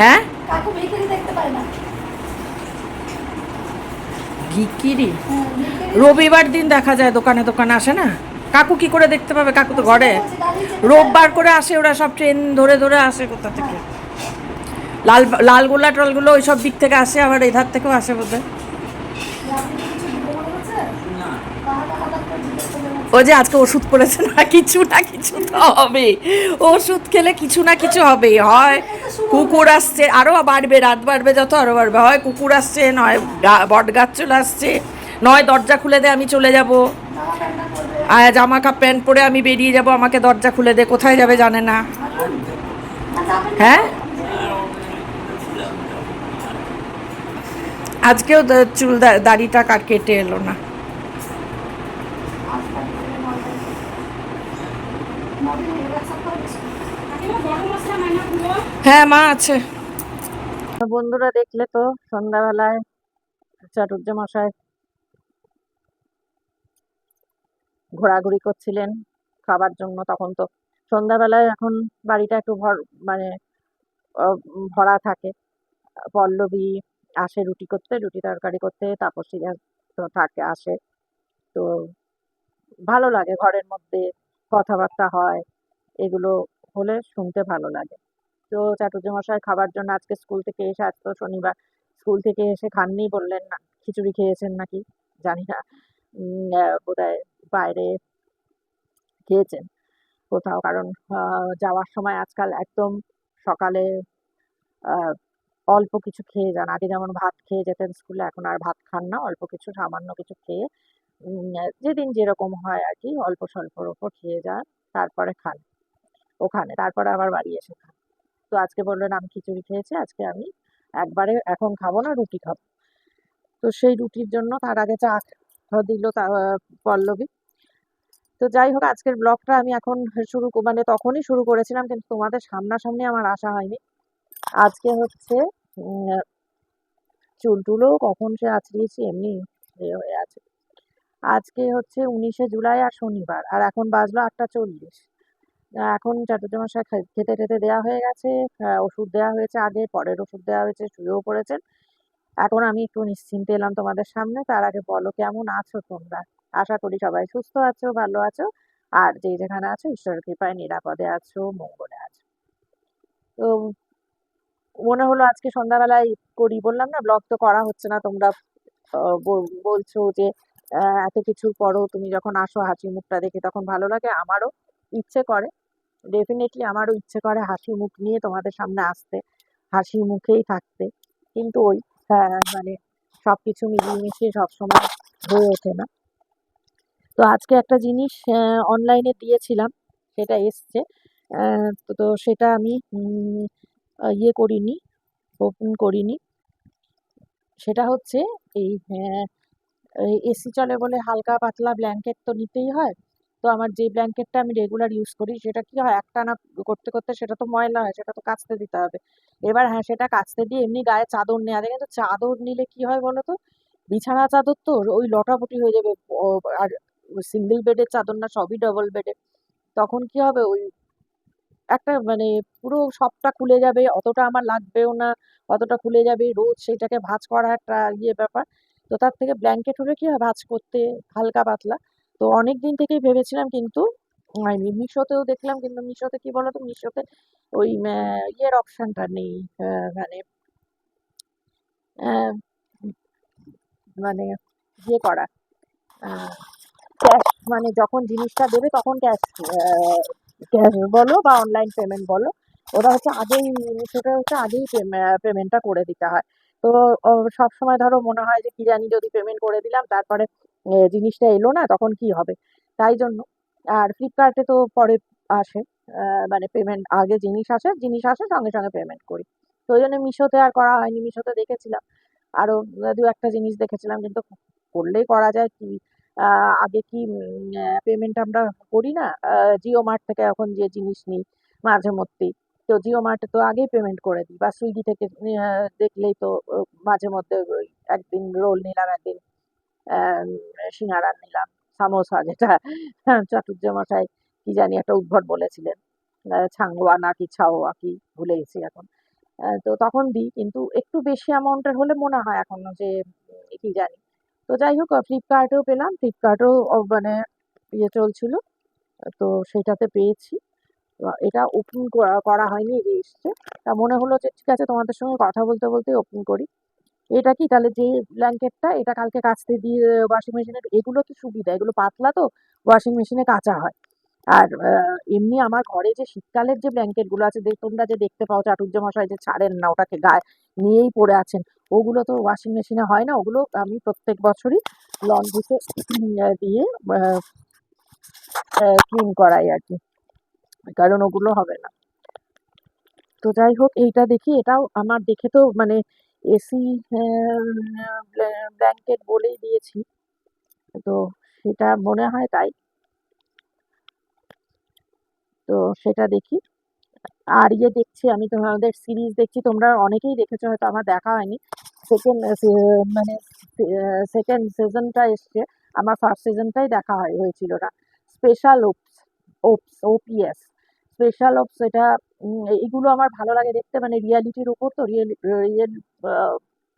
হ্যাঁ? ভিকিরি হ্যাঁ, রবিবার দিন দেখা যায় দোকানে দোকানে আসে না? কাকু কি করে দেখতে পাবে? কাকু তো ঘরে। রোববার করে আসে ওরা সব ট্রেন ধরে ধরে আসে কোথা থেকে? লাল লালগোলা টলগুলো ওই সব দিক থেকে আসে আবার এধার থেকেও আসে বোধহয় যে আপনি কি কিছু দিতে মনে হচ্ছে? তাহলে হঠাৎ করে জিজ্ঞেস করলেন, ও যে আজকে ওষুধ করেছে না, কিছু না কিছু তো হবে। ওষুধ খেলে কিছু না কিছু হবে। হয় কুকুর আসছে আরও বাড়বে, রাত বাড়বে, যত আরও বাড়বে। হয় কুকুর আসছে, নয় বট গাছ চলে আসছে, নয় দরজা খুলে দে, আমি চলে যাব। আর জামা কাপ, প্যান্ট পরে আমি বেরিয়ে যাব, আমাকে দরজা খুলে দে, কোথায় যাবে জানে না। হ্যাঁ? আজকেও চুল দাড়িটা কেটে এলো না আজকাল করে নয়টায়। নদিন হয়ে, মা আছে। বন্ধুরা দেখলে তো সন্ধ্যাবেলায় চাটুর্য মশাই ঘোরাঘুরি করছিলেন খাবার জন্য, তখন তো সন্ধ্যাবেলায় এখন বাড়িটা একটু ভর মানে ভরা থাকে। পল্লবী আসে রুটি করতে, রুটি তরকারি করতে, তাপসী তো থাকে, আসে। তো ভালো লাগে ঘরের মধ্যে কথাবার্তা হয়, এগুলো হলে শুনতে ভালো লাগে। তো চাটুর্য মশাই খাবার জন্য আজকে স্কুল থেকে এসে, আজ তো শনিবার, স্কুল থেকে এসে খাননি বললেন, না, খিচুড়ি খেয়েছেন নাকি? জানি না। বোধহয় বাইরে খেয়েছেন কোথাও, কারণ যাওয়ার সময় আজকাল একদম সকালে অল্প কিছু খেয়ে যান। আগে যেমন ভাত খেয়ে যেতেন স্কুলে, এখন আর ভাত খান না, অল্প কিছু সামান্য কিছু খেয়ে যেদিন যেরকম হয় আর কি অল্প স্বল্পর ওপর খেয়ে যান তারপরে খান ওখানে তারপরে আবার বাড়ি এসে খান তো আজকে বললেন আমি খিচুড়ি খেয়েছি আজকে আমি একবারে এখন খাব না রুটি খাব। তো সেই রুটির জন্য তার আগে চা দিল পল্লবী। তো যাই হোক আজকের ব্লগটা আমি এখন শুরু মানে তখনই শুরু করেছিলাম কিন্তু তোমাদের সামনাসামনি আমার আসা হয়নি। আজকে হচ্ছে উম, চুল টুলও কখন সে আঁচড়িয়েছি এমনি হয়ে আছে। আজকে হচ্ছে উনিশে জুলাই আর শনিবার, আর এখন বাজলো আটটা চল্লিশ। এখন চাটুর্য মশাই খা- খেতে টেতে দেওয়া হয়ে গেছে ওষুধ দেওয়া হয়েছে আগে, পরের ওষুধ দেওয়া হয়েছে, শুয়েও পড়েছেন। এখন আমি একটু নিশ্চিন্তে এলাম তোমাদের সামনে, তার আগে বলো কেমন আছো তোমরা? আশা করি সবাই সুস্থ আছো, ভালো আছো, আর যে যেখানে আছো, ঈশ্বরের কৃপায় নিরাপদে আছো, মঙ্গলে আছো। তো মনে হলো আজকে সন্ধ্যাবেলায় করি, বললাম না, ব্লগ তো করা হচ্ছে না, তোমরা বলছো যে এত কিছুর পরও তুমি যখন আসো হাসি মুখটা দেখে তখন ভালো লাগে আমারও ইচ্ছে করে। ডেফিনেটলি আমারও ইচ্ছে করে হাসি মুখ নিয়ে তোমাদের সামনে আসতে হাসি মুখেই থাকতে। কিন্তু ওই হ্যাঁ, মানে সবকিছু মিলিয়ে মিশিয়ে সবসময় হয়ে ওঠে না। তো আজকে একটা জিনিস অনলাইনে দিয়েছিলাম সেটা এসছে। তো সেটা আমি ইয়ে করিনি ওপেন করিনি। সেটা হচ্ছে এই এসি চলে বলে হালকা পাতলা ব্ল্যাঙ্কেট তো নিতেই হয়। তো আমার যে ব্ল্যাঙ্কেটটা আমি রেগুলার ইউজ করি, সেটা কি হয়, একটানা করতে করতে সেটা তো ময়লা হয়, সেটা তো কাচতে দিতে হবে। এবার হ্যাঁ সেটা কাচতে দিয়ে এমনি গায়ে চাদর নেওয়া যায়। কিন্তু চাদর নিলে কি হয় বলো তো? বিছানা চাদর তো ওই লটাপটি হয়ে যাবে। আর সিঙ্গেল বেডের চাদর না, সবই ডবল বেডের তখন কি হবে? ওই একটা মানে পুরো সবটা খুলে যাবে, অতটা আমার লাগবেও না, অতটা খুলে যাবে। রোজ সেটাকে ভাঁজ করা একটা ইয়ে ব্যাপার। তো তার থেকে ব্ল্যাঙ্কেট হলে কি হয়? ভাঁজ করতে হালকা পাতলা। তো অনেক দিন থেকেই ভেবেছিলাম কিন্তু হয়নি। মিশোতেও দেখলাম কিন্তু মিশোতে কি বলতো? মিশোতে ওই ইয়ের অপশনটা নেই। মানে মানে ইয়ে করা। ক্যাশ মানে যখন জিনিসটা দেবে তখন ক্যাশ ক্যাশ বলো বা অনলাইন পেমেন্ট বলো। ওটা হচ্ছে আগেই সেটা হচ্ছে আগেই পেমেন্টটা করে দিতে হয়। তো সব সময় ধরো মনে হয় যে, কি জানি যদি পেমেন্ট করে দিলাম, তারপরে জিনিসটা এলো না, তখন কি হবে? তাই জন্য। আর ফ্লিপকার্টে তো পরে আসে মানে পেমেন্ট আগে জিনিস আসে জিনিস আসে, সঙ্গে সঙ্গে পেমেন্ট করি। তো ওই জন্য মিশোতে আর করা হয়নি, মিশোতে দেখেছিলাম। আরও দু একটা জিনিস দেখেছিলাম, কিন্তু করলেই করা যায় কি? আগে কি পেমেন্ট আমরা করি না? জিও মার্ট থেকে এখন যে জিনিস নিই মাঝে মধ্যেই তো জিও মার্টে তো আগেই পেমেন্ট করে দিই। বা সুইগি থেকে দেখলেই তো মাঝে মধ্যে একদিন রোল নিলাম, একদিন সিঙ্গারা নিলাম, সামোসা যেটা চাটুর্য মশাই কি জানি একটা উদ্ভট বলেছিলেন ছাঙ্গোয়া না কি ছাওয়া কি ভুলে গেছি এখন। তো তখন দিই, কিন্তু একটু বেশি অ্যামাউন্টের হলে মনে হয় এখনও যে কি জানি। তো যাই হোক ফ্লিপকার্টেও পেলাম ফ্লিপকার্টেও মানে ইয়ে চলছিল, তো সেটাতে পেয়েছি। এটা ওপেন করা হয়নি যে এসছে। তা মনে হলো যে ঠিক আছে, তোমাদের সঙ্গে কথা বলতে বলতে ওপেন করি। এটা কি, তাহলে যে ব্ল্যাঙ্কেটটা এটা কালকে কাচতে দিয়ে ওয়াশিং মেশিনে এগুলো কি সুবিধা, এগুলো পাতলা তো ওয়াশিং মেশিনে কাচা হয়। আর এমনি আমার ঘরে যে শীতকালের যে ব্ল্যাঙ্কেটগুলো আছে তোমরা যে দেখতে পাও চাটুর্য মশাই যে ছাড়েন না, ওটাকে গায়ে নিয়েই পড়ে আছেন, ওগুলো তো ওয়াশিং মেশিনে হয় না, ওগুলো আমি প্রত্যেক বছরই লন্ড্রিতে দিয়ে ক্লিন করাই আর কি। কারণ ওগুলো হবে না। তো যাই হোক, এইটা দেখি, এটাও আমার দেখে তো মানে এসি ব্ল্যাঙ্কেট বলেই দিয়েছি। তো সেটা মনে হয় তাই। তো সেটা দেখি। আর ইয়ে দেখছি, আমি তোমাদের সিরিজ দেখছি, তোমরা অনেকেই দেখেছ, হয়তো আমার দেখা হয়নি। সেকেন্ড মানে সেকেন্ড সিজনটা এসছে, আমার ফার্স্ট সিজনটাই দেখা হয়, হয়েছিল না special oops oops OPS special এটা উম, এগুলো আমার ভালো লাগে দেখতে। মানে রিয়ালিটির উপর তো রিয়েল রিয়েল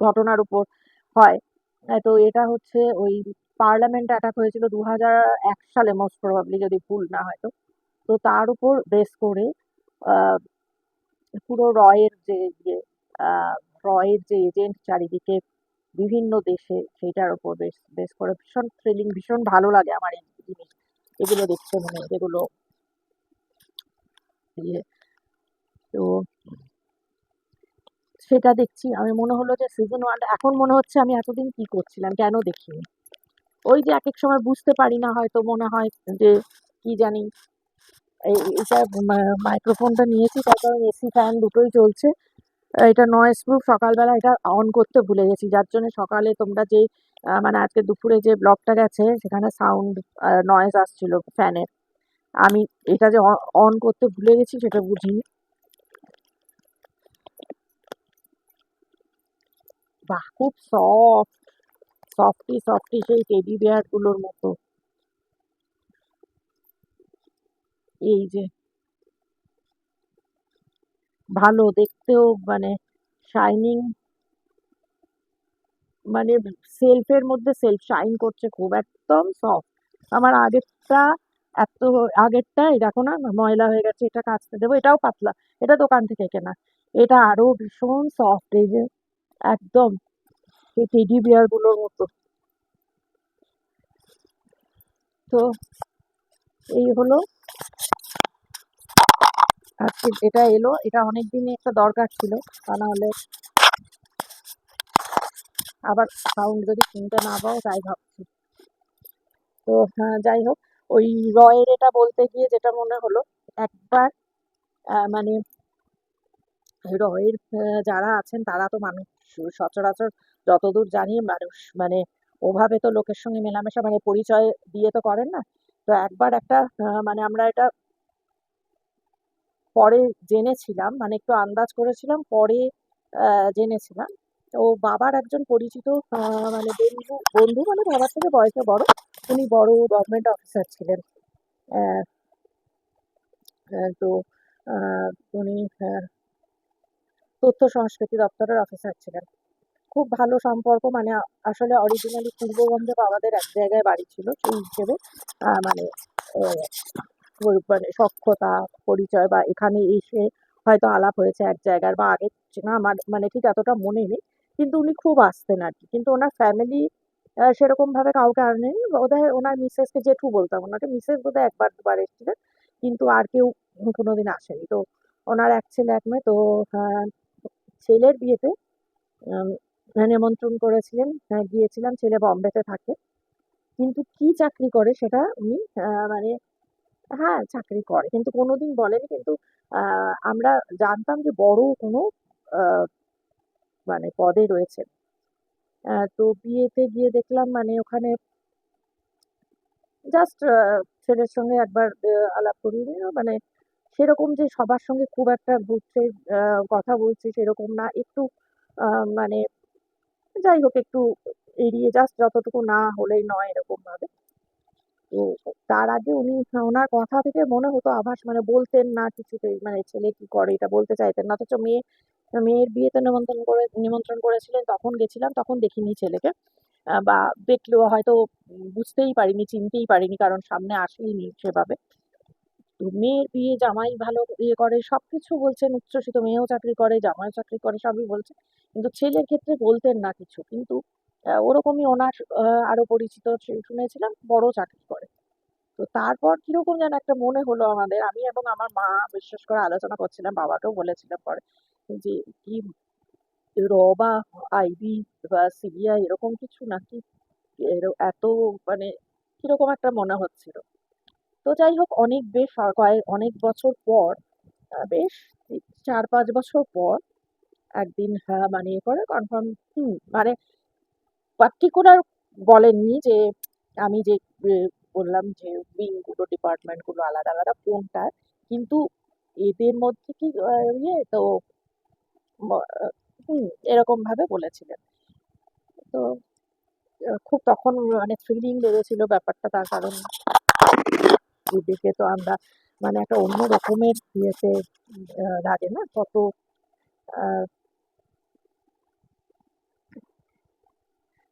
ঘটনার উপর হয়। তো এটা হচ্ছে ওই পার্লামেন্ট অ্যাটাক হয়েছিল দু হাজার এক সালে মোস্ট প্রবাবলি যদি ভুল না হয় তো। তো তার উপর বেস করে পুরো রয়ের যে ইয়ে রয়ের যে এজেন্ট চারিদিকে বিভিন্ন দেশে সেইটার উপর বেশ বেশ করে। ভীষণ থ্রিলিং ভীষণ ভালো লাগে আমার এই জিনিস। এগুলো দেখতে মানে যেগুলো ইয়ে তো সেটা দেখছি। আমি মনে হলো যে সিজন ওয়ান এখন মনে হচ্ছে আমি এতদিন কি করছিলাম, কেন দেখিনি? ওই যে এক এক সময় বুঝতে পারি না, হয়তো মনে হয় যে কি জানি এটা মাইক্রোফোনটা নিয়েছি, তার কারণ এসি ফ্যান দুটোই চলছে। এটা নয়েজ প্রুফ সকালবেলা এটা অন করতে ভুলে গেছি। যার জন্য সকালে তোমরা যে মানে আজকে দুপুরে যে ব্লগটা গেছে, সেখানে সাউন্ড নয়েজ আসছিল ফ্যানের আমি এটা যে অন করতে ভুলে গেছি সেটা বুঝিনি। বাহ, খুব সফট সফটি সফটি সেই টেডি বিয়ারগুলোর মতো। এই যে। ভালো, দেখতেও মানে শাইনিং মানে সেলফের মধ্যে সেলফ শাইন করছে খুব একদম সফট আমার আগেরটা এত আগেরটা দেখো না, ময়লা হয়ে গেছে, এটা কাচতে দেবো, এটাও পাতলা, এটা দোকান থেকে কেনা। এটা আরও ভীষণ সফট এই যে একদম এই টেডি বিয়ারগুলোর মতো। তো এই হলো আজকে এটা এলো, এটা অনেক দিনই একটা দরকার ছিল, তা না হলে আবার সাউন্ড যদি শুনতে না পাও, তাই ভাবছি। তো হ্যাঁ যাই হোক ওই রয়ের এটা বলতে গিয়ে যেটা মনে হলো, একবার মানে রয়ের যারা আছেন তারা তো মানুষ, সচরাচর যতদূর জানি মানুষ মানে ওভাবে তো লোকের সঙ্গে মেলামেশা মানে পরিচয় দিয়ে তো করেন না। তো একবার একটা মানে আমরা এটা পরে জেনেছিলাম মানে একটু আন্দাজ করেছিলাম, পরে জেনেছিলাম। তো বাবার একজন পরিচিত মানে বন্ধু বন্ধু মানে বাবার থেকে বয়সে বড়। উনি বড় গভর্নমেন্ট অফিসার ছিলেন। তো উনি তথ্য সংস্কৃতি দপ্তরের অফিসার ছিলেন। খুব ভালো সম্পর্ক মানে আসলে অরিজিনালি পূর্ববঙ্গে বাবাদের এক জায়গায় বাড়ি ছিল, সেই হিসেবে মানে মানে সখ্যতা, পরিচয় বা এখানে এসে হয়তো আলাপ হয়েছে এক জায়গার বা আগে, না আমার মানে ঠিক এতটা মনে নেই। কিন্তু উনি খুব আসতেন আর কি। কিন্তু ওনার ফ্যামিলি সেরকম ভাবে কাউকে আনেনি বোধহয় ওনার মিসেসকে জেঠু বলতাম ওনাকে মিসেস বোধহয় একবার দুবার এসেছিলেন কিন্তু আর কেউ কোনোদিন আসেনি। তো ওনার এক ছেলে এক মেয়ে তো ছেলের বিয়েতে উম, নিমন্ত্রণ করেছিলেন হ্যাঁ, গিয়েছিলাম ছেলে বম্বেতে থাকে। কিন্তু কি চাকরি করে সেটা উনি মানে হ্যাঁ চাকরি করে কিন্তু কোনোদিন বলেনি। কিন্তু আমরা জানতাম যে বড় কোনো মানে পদে রয়েছে তো বিয়েতে গিয়ে দেখলাম মানে ওখানে জাস্ট ছেলের সঙ্গে একবার আলাপ করিয়ে মানে সেরকম যে সবার সঙ্গে খুব একটা আহ, কথা বলছে সেরকম না। একটু মানে যাই হোক একটু এড়িয়ে জাস্ট যতটুকু না হলেই নয় এরকম ভাবে। তো তার আগে উনি ওনার কথা থেকে মনে হতো আভাস মানে বলতেন না কিছুতেই মানে ছেলে কি করে এটা বলতে চাইতেন না। অথচ মেয়ে মেয়ের বিয়েতে নিমন্ত্রণ করে নিমন্ত্রণ করেছিলেন তখন গেছিলাম তখন দেখিনি ছেলেকে। বা দেখলেও হয়তো বুঝতেই পারিনি চিনতেই পারিনি কারণ সামনে আসেনি সেভাবে। মেয়ের বিয়ে জামাই ভালো ইয়ে করে সবকিছু বলছেন উচ্ছ্বসিত মেয়েও চাকরি করে জামাইও চাকরি করে সবই বলছে। কিন্তু ছেলের ক্ষেত্রে বলতেন না কিছু। কিন্তু ওরকমই ওনার আহ, আরও পরিচিত শুনেছিলাম বড় চাকরি করে। তো তারপর কীরকম যেন একটা মনে হলো আমাদের। আমি এবং আমার মা বিশ্বাস করে আলোচনা করছিলাম, বাবাকেও বলেছিলাম পরে যে, কি র বা আইবি বা সিবিআই এরকম কিছু নাকি এত মানে কীরকম একটা মনে হচ্ছিল? তো যাই হোক, অনেক বেশ কয়েক, অনেক বছর পর বেশ চার পাঁচ বছর পর একদিন হ্যাঁ এ করে কনফার্ম হুম মানে পার্টিকুলার বলেননি যে, আমি যে বললাম যে উইংগুলো ডিপার্টমেন্টগুলো আলাদা আলাদা কোনটা? কিন্তু এদের মধ্যে কি ইয়ে তো ম- আহ, হুম এরকম ভাবে বলেছিলেন। তো খুব তখন মানে থ্রিলিং লেগেছিল ব্যাপারটা তার কারণ দেখে তো আমরা মানে একটা অন্য রকমের ইয়েতে লাগে না কত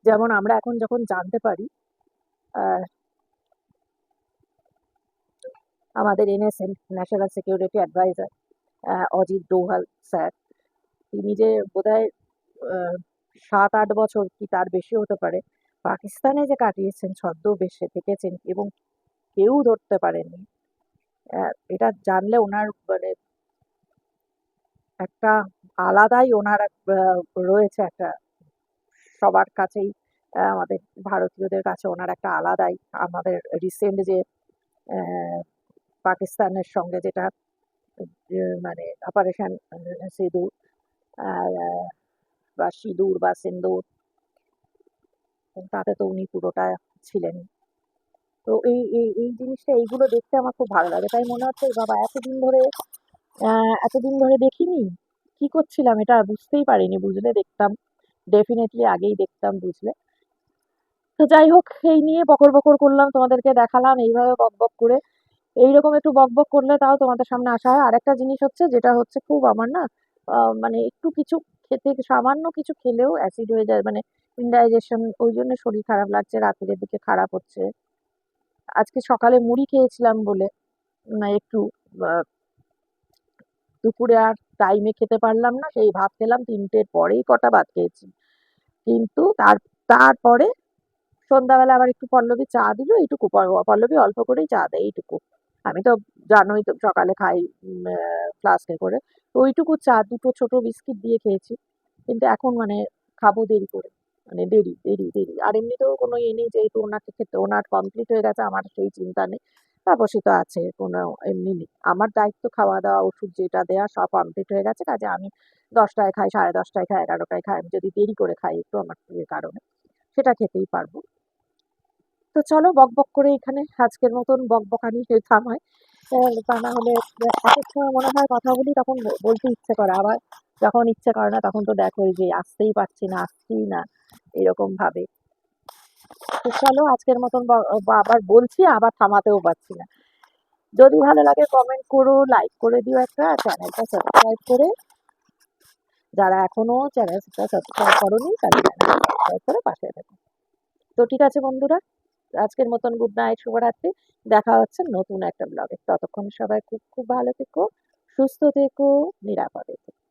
যেমন আমরা এখন যখন জানতে পারি আমাদের NSN national security adviser Ajit Doval sir. তিনি যে বোধহয় সাত আট বছর কি তার বেশি হতে পারে, পাকিস্তানে যে কাটিয়েছেন, ছদ্মবেশে থেকেছেন এবং কেউ ধরতে পারেনি এটা জানলে ওনার মানে একটা আলাদাই ওনার রয়েছে একটা, সবার কাছেই আমাদের ভারতীয়দের কাছে ওনার একটা আলাদাই, আমাদের রিসেন্ট যে পাকিস্তানের সঙ্গে যেটা মানে অপারেশন সিঁদুর আর, বা সিঁদুর বা সিন্দুর তাতে তো উনি পুরোটা ছিলেন। তো এই এই এই জিনিসটা এইগুলো দেখতে আমার খুব ভালো লাগে। তাই মনে হচ্ছে বাবা এতদিন ধরে এতদিন ধরে দেখিনি? কি করছিলাম? এটা বুঝতেই পারিনি। বুঝলে দেখতাম ডেফিনেটলি আগেই দেখতাম বুঝলে? তো যাই হোক এই নিয়ে বকর বকর করলাম। তোমাদেরকে দেখালাম এইভাবে বক বক করে এইরকম একটু বক বক করলে তাও তোমাদের সামনে আসা হয়। আরেকটা জিনিস হচ্ছে যেটা হচ্ছে খুব আমার না মানে একটু কিছু খেতে সামান্য কিছু খেলেও অ্যাসিড হয়ে যায় মানে ইনডাইজেশন ওই জন্য শরীর খারাপ লাগছে রাতের দিকে খারাপ হচ্ছে। আজকে সকালে মুড়ি খেয়েছিলাম বলে উম, একটু দুপুরে আর টাইমে খেতে পারলাম না সেই ভাত খেলাম তিনটের পরেই কটা ভাত খেয়েছি। কিন্তু তার তারপরে সন্ধ্যাবেলা আবার একটু পল্লবী চা দিল এইটুকু পল্লবী অল্প করেই চা দেয় এইটুকু। আমি তো জানোই তো সকালে খাই ফ্লাস্কে করে। তো ওইটুকু চা, দুটো ছোট বিস্কিট দিয়ে খেয়েছি। কিন্তু এখন মানে খাব দেরি করে। মানে দেরি দেরি দেরি। আর এমনিতেও কোনো ইয়ে নেই, যেহেতু ওনাকে খেতে, ওনার কমপ্লিট হয়ে গেছে, আমার সেই চিন্তা নেই। তাপসী তো আছে, কোনো এমনি নেই। আমার দায়িত্ব খাওয়া দাওয়া, ওষুধ যেটা দেওয়া সব কমপ্লিট হয়ে গেছে। কাজে আমি দশটায় খাই, সাড়ে দশটায় খাই, এগারোটায় খাই। আমি যদি দেরি করে খাই, একটু আমার কারণে, সেটা খেতেই পারব। তো চলো বকবক করে এখানে আজকের মতন বকবকানি আহ, তা না হলে একেক সময় মনে হয় কথা বলি তখন বলতে ইচ্ছে করে। আবার যখন ইচ্ছে করে না তখন তো দেখো যে আসতেই পারছি না আসতেই না এরকম ভাবে। তো চলো আজকের মতন আবার বলছি আবার থামাতেও পারছি না। যদি ভালো লাগে কমেন্ট করো লাইক করে দিও একটা চ্যানেলটা সাবস্ক্রাইব করে যারা এখনও চ্যানেলটা সাবস্ক্রাইব করোনি তারা চ্যানেলটা সাবস্ক্রাইব করে পাশে থেকো। তো ঠিক আছে বন্ধুরা। আজকের মতন গুড নাইট শুভরাত্রি। দেখা হচ্ছে নতুন একটা ব্লগে ততক্ষণ সবাই খুব খুব ভালো থেকো, সুস্থ থেকো, নিরাপদে থেকো।